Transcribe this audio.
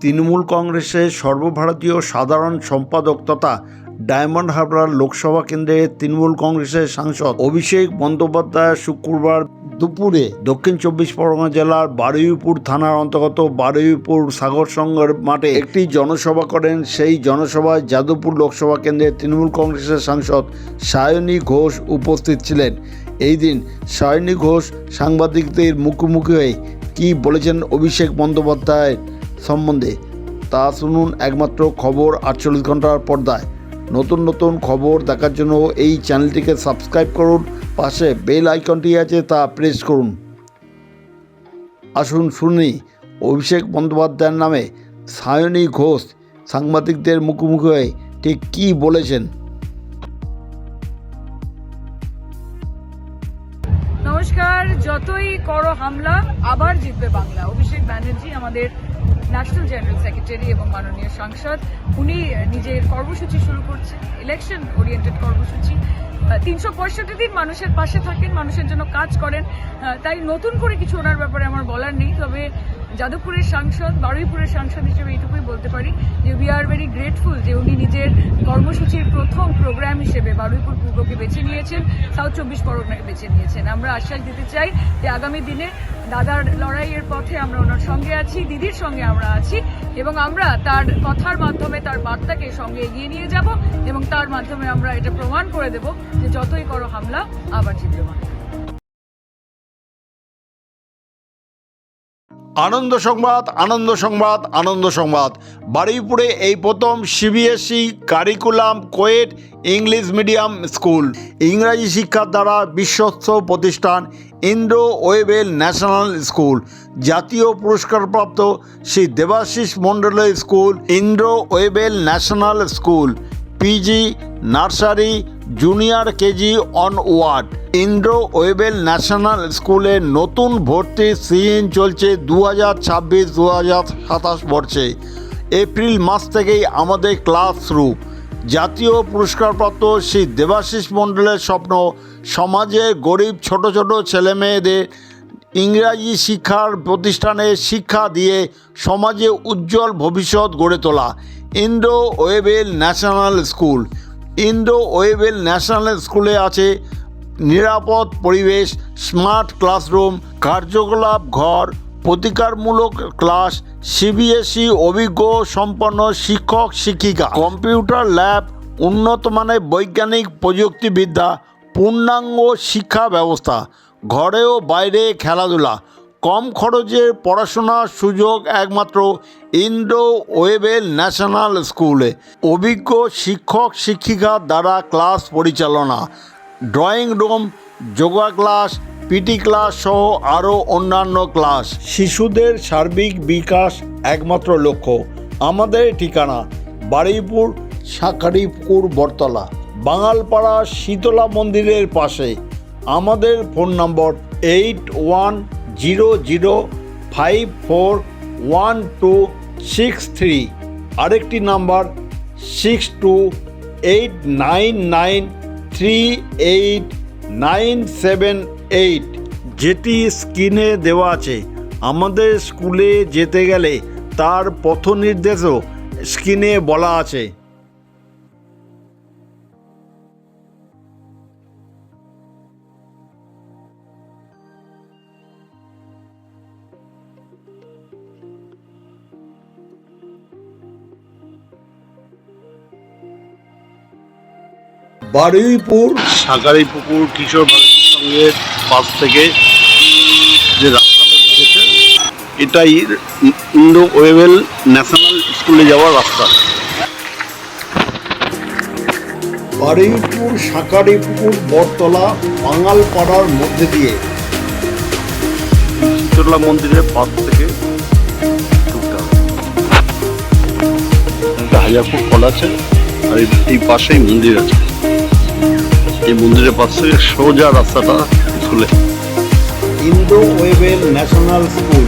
তৃণমূল কংগ্রেসের সর্বভারতীয় সাধারণ সম্পাদক তথা ডায়মন্ড হারবার লোকসভা কেন্দ্রের তৃণমূল কংগ্রেসের সাংসদ অভিষেক বন্দ্যোপাধ্যায় শুক্রবার দুপুরে দক্ষিণ চব্বিশ পরগনা জেলার বারুইপুর থানার অন্তর্গত বারুইপুর সাগর সংঘের মাঠে একটি জনসভা করেন সেই জনসভায় যাদবপুর লোকসভা কেন্দ্রের তৃণমূল কংগ্রেসের সাংসদ সায়নী ঘোষ উপস্থিত ছিলেন। এই দিন সায়নী ঘোষ সাংবাদিকদের মুখোমুখি হয়ে কী বলেছেন অভিষেক বন্দ্যোপাধ্যায়? সম্বন্ধে তা শুনুন একমাত্র খবর আটচল্লিশ ঘণ্টার পর্দায়। নতুন নতুন খবর দেখার জন্য এই চ্যানেলটিকে সাবস্ক্রাইব করুন, পাশে বেল আইকনটি আছে তা প্রেস করুন। আসুন শুনি অভিষেক বন্দ্যোপাধ্যায়ের নামে সায়নী ঘোষ সাংবাদিকদের মুখোমুখি হয়ে ঠিক কী বলেছেন। নমস্কার, যতই করো হামলা, আবার জিতবে বাংলা। অভিষেক ব্যানার্জি আমাদের ন্যাশনাল জেনারেল সেক্রেটারি এবং মাননীয় সাংসদ, উনি নিজের কর্মসূচি শুরু করছে ইলেকশন ওরিয়েন্টেড কর্মসূচি। তিনশো পঁয়ষট্টি দিন মানুষের পাশে থাকেন, মানুষের জন্য কাজ করেন। তাই নতুন করে কিছু ওনার ব্যাপারে আমার বলার নেই, তবে যাদবপুরের সাংসদ, বারুইপুরের সাংসদ হিসেবে এইটুকুই বলতে পারি যে উই আর ভেরি গ্রেটফুল যে উনি নিজের কর্মসূচির প্রথম হিসেবে বারুইপুর পূর্বকে বেছে নিয়েছেন, সাউথ চব্বিশ পরগনাকে বেছে নিয়েছেন আমরা আশ্বাস দিতে চাই যে আগামী দিনে দাদার লড়াইয়ের পথে আমরা ওনার সঙ্গে আছি, দিদির সঙ্গে আমরা আছি এবং আমরা তার কথার মাধ্যমে, তার বার্তাকে সঙ্গে এগিয়ে নিয়ে যাব এবং তার মাধ্যমে আমরা এটা প্রমাণ করে দেব যে যতই করো হামলা, আবার জিতবে বাংলা। আনন্দ সংবাদ আনন্দ সংবাদ আনন্দ সংবাদ। বারুইপুরে এই প্রথম CBSE curriculum coed English medium school ইংরাজি শিক্ষার দ্বারা বিশ্বস্ত প্রতিষ্ঠান ইন্ডো ওয়েবেল ন্যাশনাল স্কুল জাতীয় পুরস্কারপ্রাপ্ত শ্রী দেবাশিস মণ্ডলের school Indo Webel National school PG nursery junior KG onward. Indo Webel National স্কুলে নতুন ভর্তি সিজন চলছে দু হাজার ছাব্বিশ দু হাজার সাতাশ বর্ষে। এপ্রিল মাস থেকেই আমাদের ক্লাস শুরু। জাতীয় পুরস্কারপ্রাপ্ত শ্রী দেবাশিস মণ্ডলের স্বপ্ন, সমাজে গরিব ছোট ছোট ছেলেমেয়েদের ইংরাজি শিক্ষার প্রতিষ্ঠানে শিক্ষা দিয়ে সমাজে উজ্জ্বল ভবিষ্যৎ গড়ে তোলা। Indo Webel National school. Indo Webel National স্কুলে আছে নিরাপদ পরিবেশ, স্মার্ট ক্লাসরুম, কার্যকলাপ ঘর, প্রতিকারমূলক ক্লাস সিবিএসই অভিজ্ঞ সম্পন্ন শিক্ষক শিক্ষিকা, কম্পিউটার ল্যাব, উন্নত মানের বৈজ্ঞানিক প্রযুক্তিবিদ্যা, পূর্ণাঙ্গ শিক্ষা ব্যবস্থা ঘরে ও বাইরে খেলাধুলা কম খরচে পড়াশোনার সুযোগ একমাত্র ইন্ডো ওয়েবেল ন্যাশনাল স্কুলে। অভিজ্ঞ শিক্ষক শিক্ষিকার দ্বারা ক্লাস পরিচালনা, drawing room, yoga class, PT class সহ আরও অন্যান্য ক্লাস। শিশুদের সার্বিক বিকাশ একমাত্র লক্ষ্য। আমাদের ঠিকানা বারুইপুর, শাঁখারিপুর, বটতলা, বাঙালপাড়া, শীতলা মন্দিরের পাশে। আমাদের phone number eight one zero zero five four one two six three. আরেকটি number six two eight nine nine three eight nine seven eight. যেটি স্ক্রিনে দেওয়া আছে। আমাদের স্কুলে যেতে গেলে তার পথ নির্দেশও স্ক্রিনে বলা আছে। বারুইপুর। সাঁকারি পুকুর কিশোর ভারতীর সঙ্গে পাশ থেকে যে রাস্তাটা এটাই ইন্ডো ওয়েবেল ন্যাশনাল স্কুলে যাওয়ার রাস্তা। বারুইপুর সাঁকারি পুকুর বটতলা বাঙালপাড়ার মধ্যে দিয়ে। শীতলা মন্দিরের পাশ থেকে হাজার ফুট ফল আছে। আর এই- পাশেই মন্দির আছে। এই মন্দিরের পাশে সোজা রাস্তাটা খুলে। Indo Wavell national school